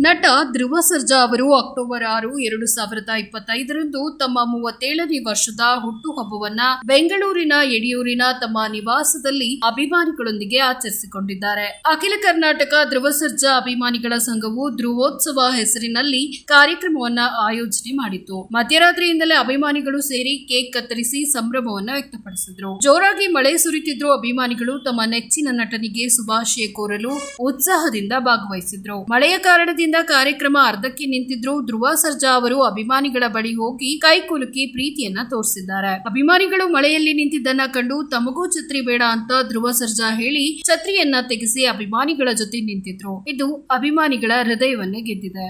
ನಟ ಧ್ರುವ ಸರ್ಜಾ ಅವರು ಅಕ್ಟೋಬರ್ ಆರು, ಎರಡು ಸಾವಿರದ ಇಪ್ಪತ್ತೈದರಂದು ತಮ್ಮ ಮೂವತ್ತೇಳನೇ ವರ್ಷದ ಹುಟ್ಟುಹಬ್ಬವನ್ನ ಬೆಂಗಳೂರಿನ ಯಡಿಯೂರಿನ ತಮ್ಮ ನಿವಾಸದಲ್ಲಿ ಅಭಿಮಾನಿಗಳೊಂದಿಗೆ ಆಚರಿಸಿಕೊಂಡಿದ್ದಾರೆ. ಅಖಿಲ ಕರ್ನಾಟಕ ಧ್ರುವ ಸರ್ಜಾ ಅಭಿಮಾನಿಗಳ ಸಂಘವು ಧ್ರುವೋತ್ಸವ ಹೆಸರಿನಲ್ಲಿ ಕಾರ್ಯಕ್ರಮವನ್ನ ಆಯೋಜನೆ ಮಾಡಿತ್ತು ಮಧ್ಯರಾತ್ರಿಯಿಂದಲೇ ಅಭಿಮಾನಿಗಳು ಸೇರಿ ಕೇಕ್ ಕತ್ತರಿಸಿ ಸಂಭ್ರಮವನ್ನ ವ್ಯಕ್ತಪಡಿಸಿದ್ರು. ಜೋರಾಗಿ ಮಳೆ ಸುರಿತಿದ್ರು ಅಭಿಮಾನಿಗಳು ತಮ್ಮ ನೆಚ್ಚಿನ ನಟನಿಗೆ ಶುಭಾಶಯ ಕೋರಲು ಉತ್ಸಾಹದಿಂದ ಭಾಗವಹಿಸಿದ್ರು. ಮಳೆಯ ಕಾರಣದಿಂದ ಕಾರ್ಯಕ್ರಮ ಅರ್ಧಕ್ಕೆ ನಿಂತಿದ್ರು ಧ್ರುವ ಸರ್ಜಾ ಅವರು ಅಭಿಮಾನಿಗಳ ಬಳಿ ಹೋಗಿ ಕೈ ಕುಲುಕಿ ಪ್ರೀತಿಯನ್ನ ತೋರಿಸಿದ್ದಾರೆ. ಅಭಿಮಾನಿಗಳು ಮಳೆಯಲ್ಲಿ ನಿಂತಿದ್ದನ್ನ ಕಂಡು ತಮಗೂ ಛತ್ರಿ ಬೇಡ ಅಂತ ಧ್ರುವ ಸರ್ಜಾ ಹೇಳಿ ಛತ್ರಿಯನ್ನ ತೆಗೆಸಿ ಅಭಿಮಾನಿಗಳ ಜೊತೆ ನಿಂತಿದ್ರು. ಇದು ಅಭಿಮಾನಿಗಳ ಹೃದಯವನ್ನೇ ಗೆದ್ದಿದೆ.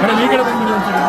ಮೇಡಮ್ ಈ ಕಡೆ ಬಂದ್ಬಿಡಿ ಒಂದ್ಸರಿ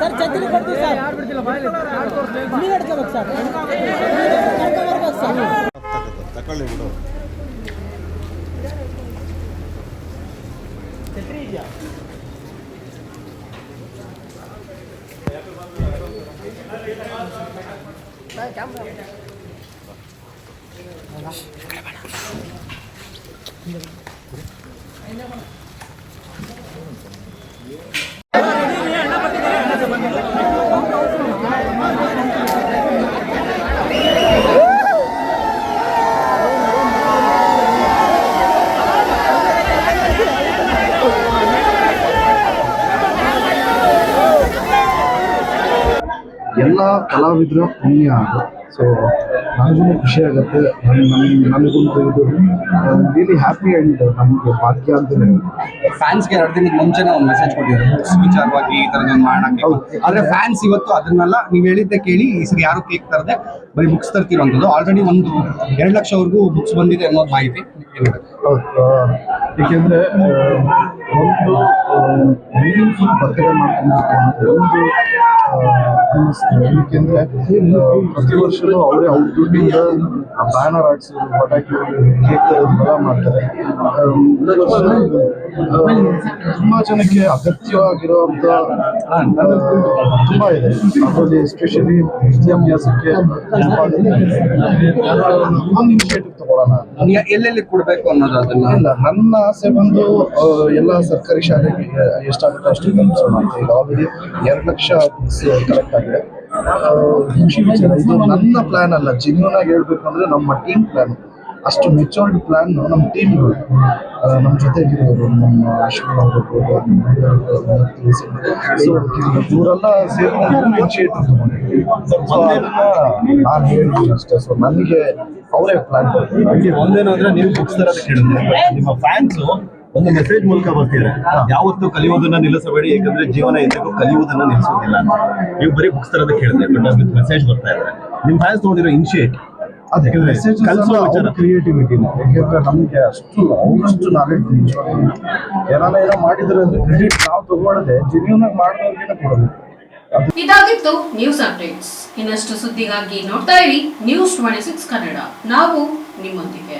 ಸರ್ ಛತ್ರಿ ಕೊಡ್ತೀವಿ ಸರ್. ನೀವ್ ಹಿಡ್ಕೋಬೇಕು ಸರ್. ಸರ್ ಬಿಡು. என்ன பண்ண ಎಲ್ಲ ಕಲಾವಿದರ ಪುಣ್ಯ ಅದು. ಸೊ ನನಗೂ ಖುಷಿ ಆಗುತ್ತೆ. ನನ್ನ ನನಗೊಂದು ಇದು ರಿಯಲಿ ಹ್ಯಾಪಿ ಆ್ಯಂಡ್ ನಮಗೆ ಭಾಗ್ಯ ಅಂತ. ಫ್ಯಾನ್ಸ್ಗೆ ಎರಡು ದಿನಕ್ಕೆ ಮುಂಚೆನೆ ಒಂದು ಮೆಸೇಜ್ ಕೊಟ್ಟಿದ್ದಾರೆ ವಿಚಾರವಾಗಿ ಈ ಥರದೊಂದು ಮಾಡೋಕ್ಕೆ. ಆದರೆ ಫ್ಯಾನ್ಸ್ ಇವತ್ತು ಅದನ್ನೆಲ್ಲ ನೀವು ಹೇಳಿದ್ದೆ ಕೇಳಿ ಈ ಸರಿ ಯಾರು ಕೇಕ್ ತರದೆ ಬರೀ ಬುಕ್ಸ್ ತರ್ತಿರೋಂಥದ್ದು. ಆಲ್ರೆಡಿ ಒಂದು ಎರಡು ಲಕ್ಷವರೆಗೂ ಬುಕ್ಸ್ ಬಂದಿದೆ ಅನ್ನೋದು ಮಾಹಿತಿ ಏಕೆಂದರೆ ಒಂದು ಮೀನಿಂಗ್ಫುಲ್ ಬರ್ತ್ಡೇ ಮಾಡ್ಕೊಂಡು ಒಂದು ಆ, ಅನ್ನಿಸ್ತು ಏಕೆಂದ್ರೆ ಆ, ಪ್ರತಿ ವರ್ಷನೂ ಅವರೇ ಅವ್ರ ದುಡ್ಡಿಂದ ಬ್ಯಾನರ್ ಹಾಕ್ಸೋದು ಪಟಾಕಿ ಕೇಕ್ ಎಲ್ಲ ಮಾಡ್ತಾರೆ. ಆ, ಆ, ತುಂಬಾ ಜನಕ್ಕೆ ಅಗತ್ಯವಾಗಿರುವಂತ ತುಂಬಾ ಇದೆ. ಅದರಲ್ಲಿ ಎಸ್ಪೆಷಲಿ ವಿದ್ಯಾಭ್ಯಾಸಕ್ಕೆ. ಆ, ಒಂದು ಇನಿಷಿಯೇಟಿವ್ ತಗೊಳ್ಳೋಣ ಎಲ್ಲೆಲ್ಲಿ ಕೊಡಬೇಕು ಅನ್ನೋದು ಅದನ್ನ? ಇಲ್ಲ, ನನ್ನ ಆಸೆ ಬಂದು ಎಲ್ಲ ಸರ್ಕಾರಿ ಶಾಲೆಗೆ ಎಷ್ಟಾಗುತ್ತೆ ಅಷ್ಟು ತಲುಪಿಸೋಣ ಅಂತ. ಈಗ ಆಲ್ರೆಡಿ ಎರಡು ಲಕ್ಷ ಕಲೆಕ್ಟ್ ಆಗಿದೆ. ಇದು ನನ್ನ ಪ್ಲಾನ್ ಅಲ್ಲ. ಜೆನ್ಯೂನ್ ಆಗಿ ಹೇಳ್ಬೇಕು ಅಂದ್ರೆ ನಮ್ಮ ಟೀಮ್ ಪ್ಲಾನ್ ಅಷ್ಟು ಮೆಚೂರ್ಡ್ ಪ್ಲಾನ್ ನಮ್ಮ ಟೀಮ್ಗಳು ನಮ್ಮ ಜೊತೆಗಿರೋರು ನಮ್ಮ ಅಶ್ವಿನ್ ಸೊ ಇವರೆಲ್ಲ ಸೇರ್ಕೊಂಡು ಇನಿಷಿಯೇಟಿವ್ ನಾನು ಹೇಳ್ತೀನಿ ಅಷ್ಟೇ. ಸೊ ನನಗೆ ಅವರೇ ಪ್ಲಾನ್ ಒಂದೇನಾದ್ರೆ ಒಂದೇನು ಅಂದ್ರೆ ನೀವು ಬುಕ್ಸ್ ಹೇಳಿದ್ರೆ ನಿಮ್ಮ ಫ್ಯಾನ್ಸ್ ಒಂದು ಮೆಸೇಜ್ ಮೂಲಕ ಬರ್ತಿದ್ದಾರೆ ಯಾವತ್ತೂ ಕಲಿಯೋದನ್ನ ನಿಲ್ಲಿಸಬೇಡಿ ಯಾಕಂದ್ರೆ ಜೀವನ ಎಂದಿಗೂ ಕಲಿಯುವುದನ್ನ ನಿಲ್ಲಿಸೋದಿಲ್ಲ ನೀವು ಬರೀ ಬುಕ್ಸ್ ತರದ ಕೇಳಿದ್ರೆ ಬಟ್ ಮೆಸೇಜ್ ಬರ್ತಾ ಇದ್ದಾರೆ ನಿಮ್ ಫ್ಯಾನ್ಸ್ ನೋಡಿರೋ ಇನಿಷಿಯೇಟ್ ಅದೇ ಕಲ್ಸೋ. ಕ್ರಿಯೇಟಿವಿಟಿ ಯಾಕೆಂದ್ರೆ ನಮಗೆ ಅಷ್ಟು ಅವರಷ್ಟು ನಾಲೆಡ್ಜ್ ಏನಾನ ಏನೋ ಮಾಡಿದ್ರೆ ಅಂದ್ರೆ ಕ್ರೆಡಿಟ್ ನಾವು ತಗೊಳ್ಳದೆ ಜೆನ್ಯೂನ್ ಆಗಿ ಮಾಡಿದವ್ರಿಗೆ ಕೊಡಬೇಕು ಇದಾಗಿತ್ತು ನ್ಯೂಸ್ ಅಪ್ಡೇಟ್ಸ್ ಇನ್ನಷ್ಟು ಸುದ್ದಿಗಾಗಿ ನೋಡ್ತಾ ಇರಿ ನ್ಯೂಸ್ ಟ್ವೆಂಟಿ ಸಿಕ್ಸ್ ಕನ್ನಡ. ನಾವು ನಿಮ್ಮೊಂದಿಗೆ.